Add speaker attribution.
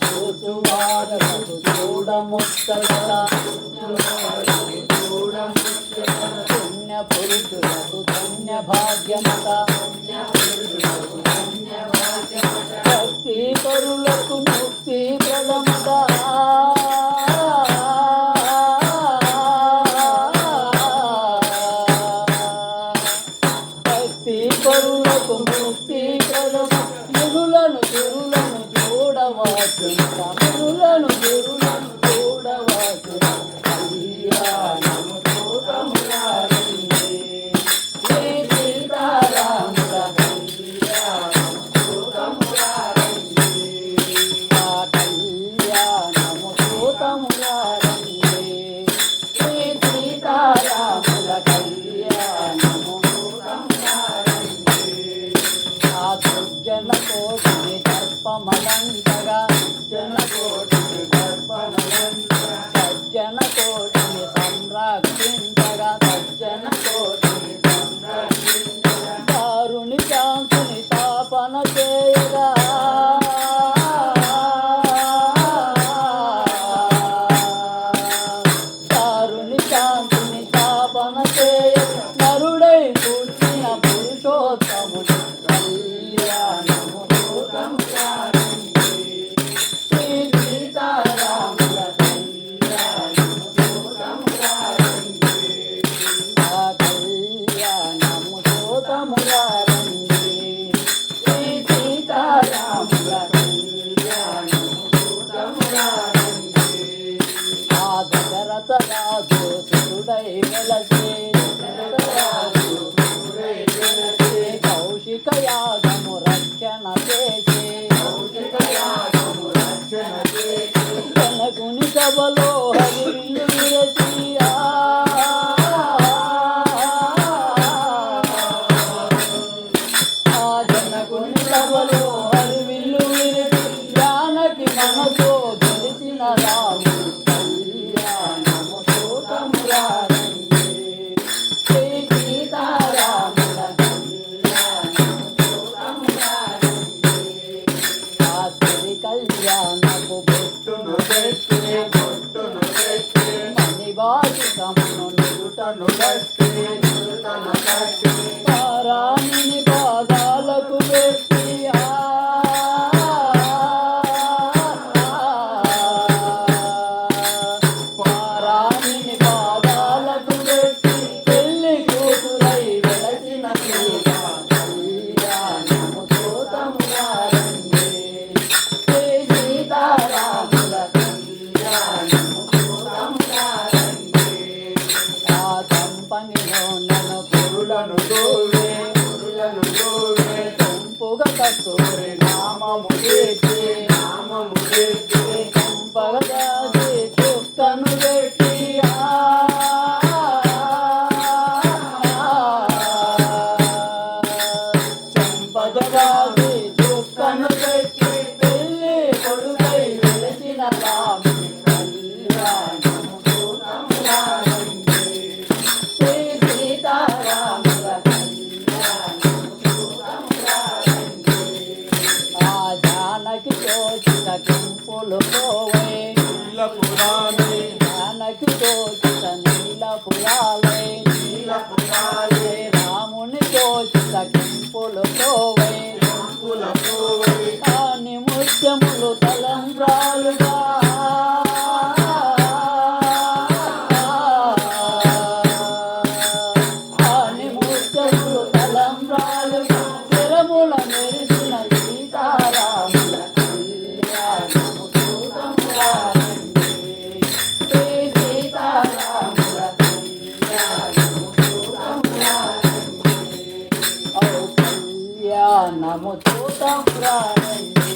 Speaker 1: చూచువారలకు చూడముచ్చట పుణ్య పురుషులకు పుణ్య భాగ్యమట భక్తి పరులకు ముక్తి ప్రదమట భక్తి పరులకు ముక్తి ప్రదమ. చూడవాసిన గురులను గురులను చూడవాసిన అయ్యా నా గోచుడై వెలసి గురులను గురులను కస్తూరి నామము పురాలే నానకి తోచిత నీల పురాలే. నీల పురాలే. రాముని తోచిత కింపులతోవే
Speaker 2: కింపులతోవే
Speaker 1: కాని ముత్యములు చూద్దాం రండి